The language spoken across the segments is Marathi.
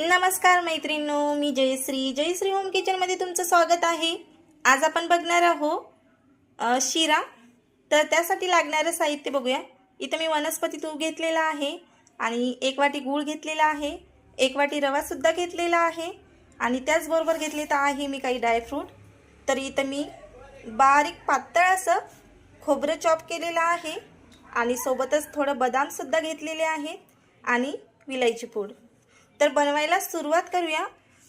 नमस्कार मैत्रिणींनो मी जयश्री. जयश्री होम किचनमध्ये तुमचं स्वागत आहे. आज आपण बघणार आहो शिरा. तर त्यासाठी लागणारं साहित्य बघूया. इथं मी वनस्पती तूप घेतलेला आहे आणि एक वाटी गूळ घेतलेला आहे. एक वाटी रवासुद्धा घेतलेला आहे. आणि त्याचबरोबर घेतलेलं आहे मी काही ड्रायफ्रूट तर इथं मी बारीक पातळ असं खोबरं चॉप केलेलं आहे. आणि सोबतच थोडं बदामसुद्धा घेतलेले आहेत. आणि विलायची पूड. तर बनवायला सुरुवात करूया.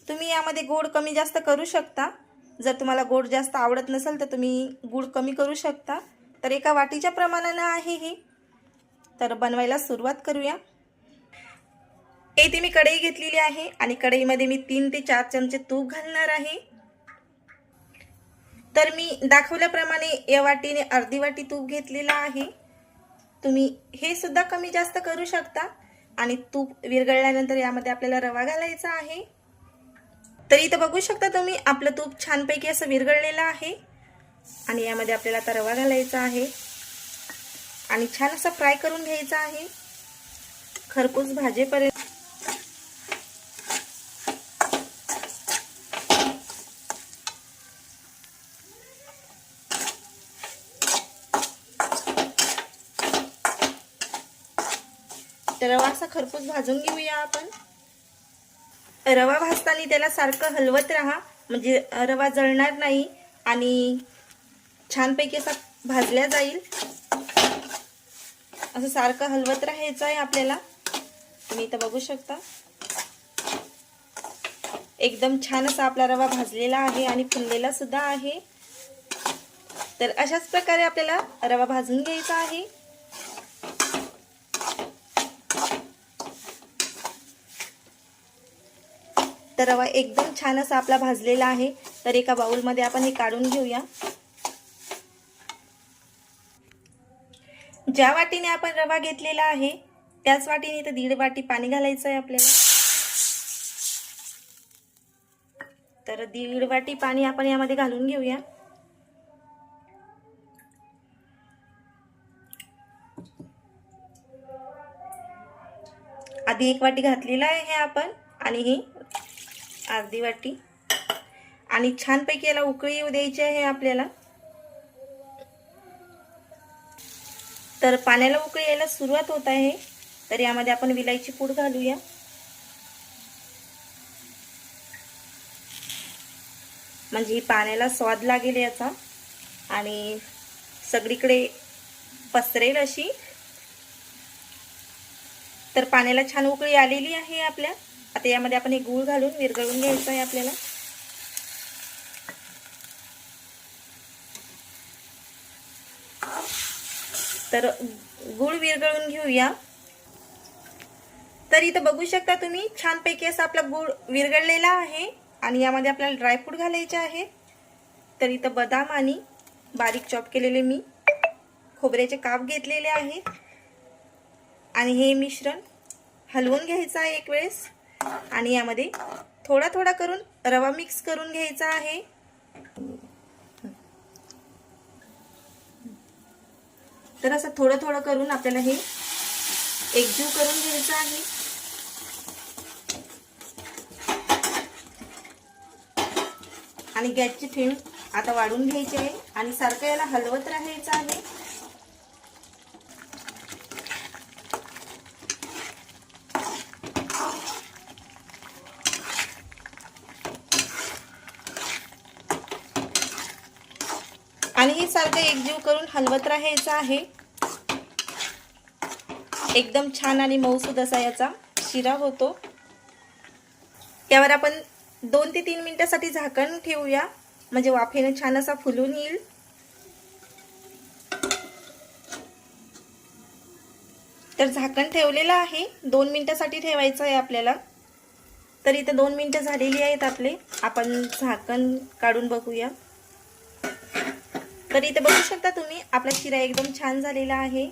तुम्ही यामध्ये गोड कमी जास्त करू शकता. जर तुम्हाला गोड जास्त आवडत नसेल तर तुम्ही गूळ कमी करू शकता. तर एका वाटीच्या प्रमाणानं आहे हे. तर बनवायला सुरुवात करूया. येथे मी कढई घेतलेली आहे आणि कढईमध्ये मी तीन ते चार चमचे तूप घालणार आहे. तर मी दाखवल्याप्रमाणे या वाटीने अर्धी वाटी तूप घेतलेला आहे. तुम्ही हे सुद्धा कमी जास्त करू शकता. आणि तूप विरघळल्यानंतर यामध्ये आपल्याला रवा घालायचा आहे. तर इथं बघू शकता तुम्ही आपलं तूप छानपैकी असं विरघळलेलं आहे. आणि यामध्ये आपल्याला आता रवा घालायचा आहे. आणि छान असं फ्राय करून घ्यायचा आहे. खरपूस भाजेपर्यंत रवा असा खरपूस भाजून घेऊया आपण. रवा भाजताना त्याला सारखं हलवत राहा. म्हणजे रवा जळणार नाही आणि छानपैकी असा भाजल्या जाईल. असं सारखं हलवत राहायचं आहे आपल्याला. तुम्ही इथं बघू शकता. एकदम छान असा आपला रवा भाजलेला आहे आणि फुललेला सुद्धा आहे. तर अशाच प्रकारे आपल्याला रवा भाजून घ्यायचा आहे. तर रवा एकदम छान असा आपला भाजलेला आहे. तर एका बाउलमध्ये आपण हे काढून घेऊया. ज्या वाटीने आपण रवा घेतलेला आहे त्याच वाटीने तर दीड वाटी पाणी घालायचं आहे आपल्याला. तर दीड वाटी पाणी आपण यामध्ये घालून घेऊया. आधी एक वाटी घातलेला आहे हे आपण आणि ही अर्धी वाटी. आणि छानपैकी याला उकळी येऊ द्यायची आहे आपल्याला. तर पाण्याला उकळी यायला सुरुवात होत आहे. तर यामध्ये आपण विलायची पूड घालूया. म्हणजे पाण्याला स्वाद लागेल याचा. आणि सगळीकडे पसरेल अशी. तर पाण्याला छान उकळी आलेली आहे आपल्या. आता यामध्ये आपण हे गूळ घालून विरघळून घ्यायचं आहे आपल्याला. तर गूळ विरघळून घेऊया. तर इथं बघू शकता तुम्ही छानपैकी असा आपला गूळ विरघळलेला आहे आणि यामध्ये आपल्याला ड्रायफ्रूट घालायचे आहे. तर इथं बदाम आणि बारीक चॉप केलेले मी. खोबऱ्याचे काप घेतलेले आहेत. आणि हे मिश्रण हलवून घ्यायचं आहे एक वेळेस. आणि यामध्ये थोडा थोडा करून रवा मिक्स करून घ्यायचा आहे. तर असं थोडं थोडं करून आपल्याला हे एकजीव करून घ्यायचं आहे. आणि गॅसची फ्लेम आता वाढून घ्यायची आहे आणि सारखं याला हलवत राहायचं आहे. आणि हे सारखं एकजीव करून हलवत राहायचं आहे. एकदम छान आणि मऊसूद असा याचा शिरा होतो. यावर आपण दोन ते तीन मिनिटासाठी झाकण ठेवूया. म्हणजे वाफेनं छान असा फुलून येईल. तर झाकण ठेवलेलं आहे. दोन मिनिटासाठी ठेवायचं आहे आपल्याला. तर इथं दोन मिनटं झालेली आहेत आपले. आपण झाकण काढून बघूया. तर इथे बघू शकता तुम्ही आपला शिरा एकदम छान झालेला आहे.